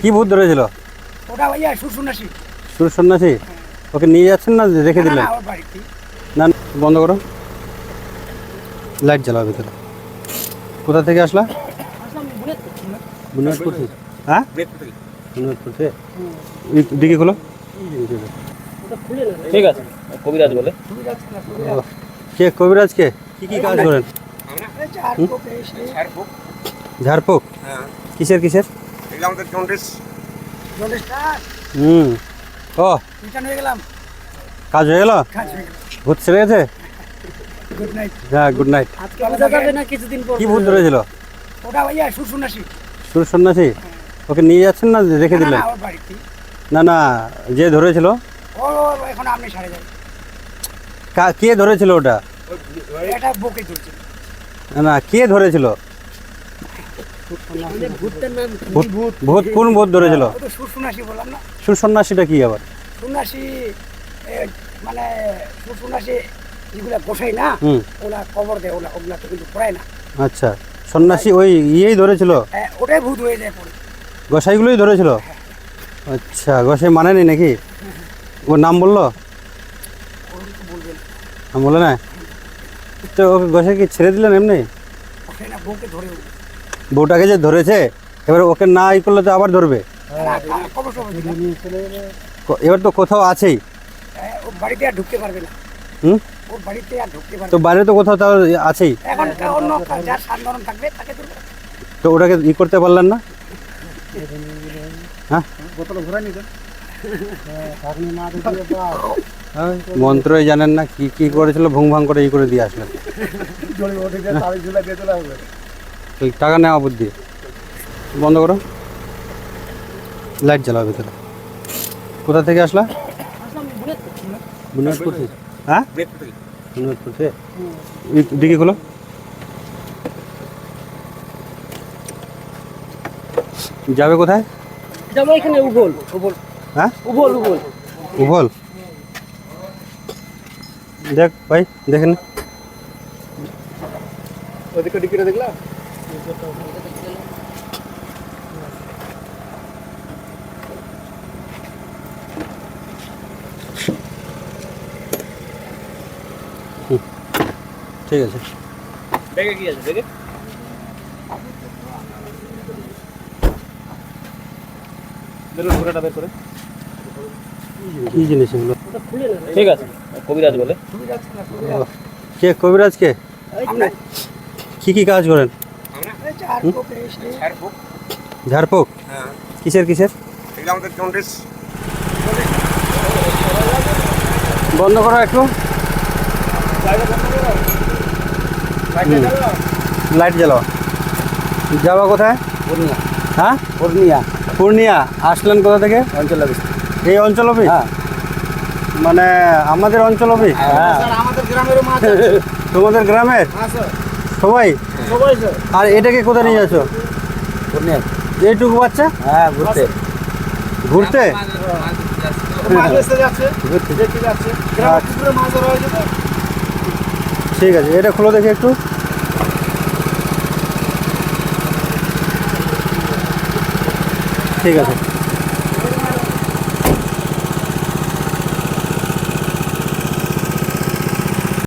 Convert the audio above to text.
কি ভূত ধরেছিল ওটা ভাইয়া সুসুনাসি সুর সন্ন্যাসী ওকে নিয়ে যাচ্ছেন না? রেখে দিলেন। না বন্ধ করো। লাইট জ্বালাও ভিতরে। কোথা থেকে আসলা? বুনিয়াদপুর থেকে। হ্যাঁ? বুনিয়াদপুর থেকে। এই দিকে খোলো। ঠিক আছে। কবিরাজ বলে। কে? কবিরাজ কে? কি কি কাজ করেন? চার ঝাড়ফুঁক কিসের কিসের? আমাদের জন্ডিস। হুম। ও রিটার্ন হয়ে গেলাম। কাজ হয়ে গেল? ভূত ছেড়ে গেছে? গুড নাইট হ্যাঁ গুড নাইট আজকে বোঝা যাবে না কিছুদিন পর? কি ভূত ধরেছিল? ওটা ভাইয়া সুসুনাসি সুর সন্ন্যাসী? ওকে নিয়ে যাচ্ছেন না রেখে দিলেন? না না যে ধরেছিল? ও ও এখন আপনি সারে যাবেন। কা- কে ধরেছিল ওটা? এটা বকে ধরছে না না কে ধরেছিল? ভূত কোন ভূত ধরেছিল? তো বললাম না। সুরসন্ন্যাসীটা কি আবার? সন্ন্যাসী মানে যেগুলা বসাই না কবর দেয় ওগুলা তো কিন্তু পড়ায় না। আচ্ছা সন্ন্যাসী ওই ইয়েই ধরেছিল? এ, ওটাই ভূত হয়ে যায় গোসাইগুলোই ধরেছিল? আচ্ছা গোসাই মানেনি নাকি? ওর নাম বলল? বলে না তো গোসাইকে ছেড়ে দিলেন এমনি? না বউকে ধরে। বউটাকে যে ধরেছে, এবার ওকে না ই করলে তো আবার ধরবে। এবার তো কোথাও আছেই। বাড়িতে আর ঢুকতে পারবে না তো বাইরে তো কোথাও তাও আছেই। তো ওটাকে ই করতে পারলেন না? হ্যাঁ? মন্ত্রই জানেন না কি কি করেছিল, ভুং ভাং করে ই করে দিয়ে আসলেন। ওই টাকা নেওয়া বুদ্ধি। বন্ধ করো। লাইট জ্বালাও ভিতরে। কোথা থেকে আসলা? বুনিয়াদপুর থেকে। হ্যাঁ? বুনিয়াদপুর থেকে। দিকে খোলো। যাবে কোথায়? যাব এখানে উবল উবল হ্যাঁ? উবল উবল উভল? দেখ ভাই দেখেন ওদিকে ডিকিটা দেখলা? ঠিক আছে। দেখে কি আছে? দেখে বেরোন ঘোড়াটা বের করে। কি জিনিস এগুলো? ঠিক আছে কবিরাজ বলে। কে? কবিরাজ কে? কি কি কাজ করেন? ঝাড়ফুঁক ঝাড়ফুঁক হ্যাঁ কিসের কিসের এগুলো আমাদের জন্ডিস বন্ধ করো একটু লাইট জ্বালাও যাওয়া কোথায় পূর্ণিয়া হ্যাঁ পূর্ণিয়া পূর্ণিয়া আসলেন কোথা থেকে অঞ্চল অফিস এই অঞ্চল অফিস হ্যাঁ মানে আমাদের অঞ্চল অফিস হ্যাঁ আমাদের গ্রামেরও মাছ তোমাদের গ্রামের? সবাই? আর এটাকে কোথায় নিয়ে যাচ্ছ? এইটুকু বাচ্চা? হ্যাঁ ঘুরতে। ঘুরতে? তো। ঠিক আছে এটা খুলে দেখি একটু। ঠিক আছে।